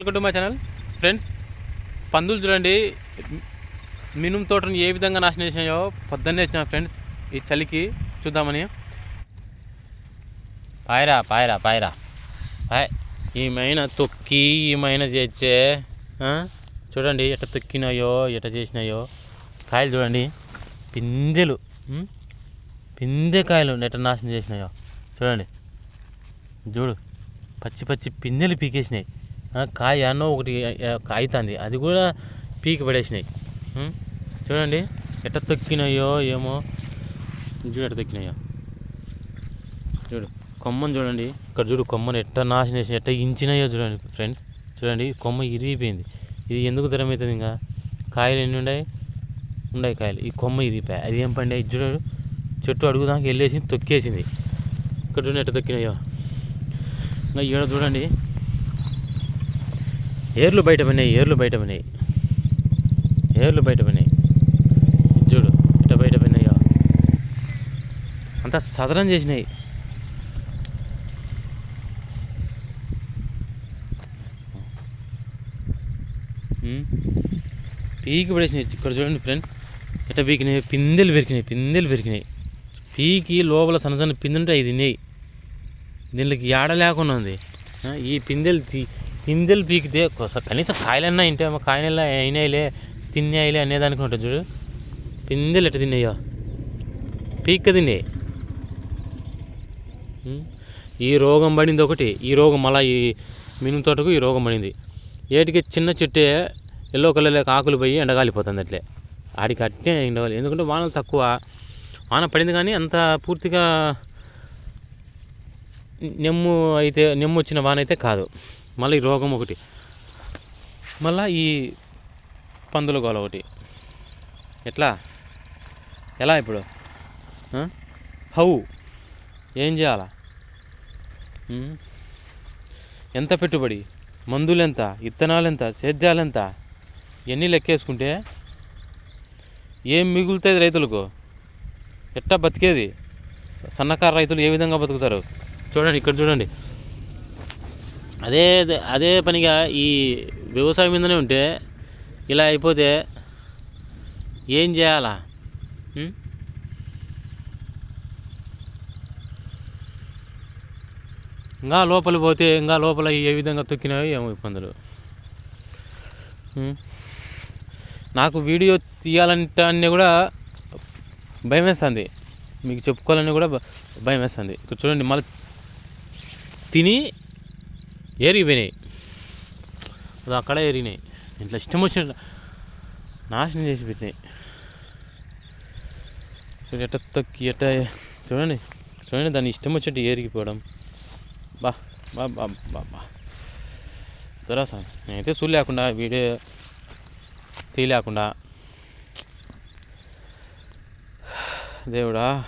Welcome to my channel. Friends పందులు చూడండి. మినుము తోటను ఏ విధంగా నాశనం చేసినాయో పొద్దున్నే వచ్చిన ఫ్రెండ్స్ ఈ చలికి చూద్దామని. పాయరా పాయరా పాయరా. పాయ్ ఈమైన తొక్కి ఈమైన చేచ్చే చూడండి ఎట్ట తొక్కినాయో ఎట్ట చేసినాయో. కాయలు చూడండి. పిందెలు పిందె కాయలు ఎట్ట నాశనం చేసినాయో. చూడండి. చూడు పచ్చి పచ్చి పిందెలు పీకేసినాయి. కాయ అన్నో ఒకటి కాయుతుంది. అది కూడా పీకి పడేసినాయి. చూడండి ఎట్ట తొక్కినాయో ఏమో. చూడు ఎట్ట తొక్కినాయో. చూడు కొమ్మని చూడండి. ఇక్కడ చూడు కొమ్మని ఎట్ట నాశనం చేసి ఎట్ట ఇంచినాయో చూడండి ఫ్రెండ్స్. చూడండి కొమ్మ ఇరిగిపోయింది. ఇది ఎందుకు దూరం అవుతుంది ఇంకా? కాయలు ఎన్ని ఉన్నాయి ఉన్నాయి కాయలు. ఈ కొమ్మ ఇరిగిపోయాయి. అది ఏం పండి? చూడు చెట్టు అడుగుదానికి వెళ్ళేసి తొక్కేసింది. ఇక్కడ చూడండి ఎట్ట తొక్కినాయో. ఇంకా ఈడ చూడండి ఏర్లు బయట పడినాయి ఏర్లు బయట పడినాయి ఏర్లు బయట పడినాయి చూడు ఇట్ట బయట పడినాయో అంతా సదరం చేసినాయి. పీకి పడేసినాయి. ఇక్కడ చూడండి ఫ్రెండ్స్ ఎట్ట పీకినాయి? పిందెలు పెరికినాయి పిందెలు పెరికినాయి. పీకి లోపల సన్న సన్న పిందుంటే అవి తినేయి. దీనికి ఏడ లేకుండా ఉంది. ఈ పిందెలు తీ పిందెలు పీకితే కనీసం కాయలన్నా ఇంటే కాయలు అయినాయిలే తిన్నాయిలే అనేదానికి ఉంటుంది చూడు. పిందెలు ఎట్ట తిన్నాయో? పీక్క తిన్నాయి. ఈ రోగం పడింది ఒకటి ఈ రోగం మళ్ళీ ఈ మినుము తోటకు ఈ రోగం పడింది. ఏటికి చిన్న చెట్టే ఎల్లో కలర్ ఆకులు పోయి ఎండగాలిపోతుంది అట్లే. ఆడికి అట్టే ఎండగాలి. ఎందుకంటే వానలు తక్కువ. వాన పడింది కానీ అంత పూర్తిగా నెమ్ము అయితే నెమ్ము వచ్చిన వాన అయితే కాదు. మళ్ళీ ఈ రోగం ఒకటి. మళ్ళీ ఈ పందుల గోల ఒకటి. ఎట్లా? ఎలా ఇప్పుడు? హౌ? ఏం చేయాలా? ఎంత పెట్టుబడి? మందులు ఎంత విత్తనాలు ఎంత సేద్యాలు ఎంత ఎన్ని లెక్కేసుకుంటే? ఏం మిగులుతుంది రైతులకు? ఎట్టా బతికేది? సన్నకారు రైతులు ఏ విధంగా బతుకుతారు? చూడండి ఇక్కడ చూడండి. అదే అదే పనిగా ఈ వ్యవసాయం మీదనే ఉంటే ఇలా అయిపోతే ఏం చేయాలా? ఇంకా లోపల పోతే ఇంకా లోపల ఏ విధంగా తొక్కినాయో ఏమో ఇబ్బందులు. నాకు వీడియో తీయాలంటే కూడా భయం వేస్తుంది మీకు చెప్పుకోవాలని కూడా భయం వేస్తుంది ఇక్కడ చూడండి మళ్ళీ తిని ఏరిగిపోయినాయి అది అక్కడే ఎరిగినాయి ఇంట్లో ఇష్టం వచ్చిన నాశనం చేసి పెట్టినాయి చూడండి ఎట్ట తొక్కి ఎట్ట చూడండి చూడండి దాన్ని ఇష్టం వచ్చినట్టు ఏరిగిపోవడం. బా బా బా బా బా. దురాస నేనైతే చూడలేకుండా వీడియో తీయలేకుండా. దేవుడా.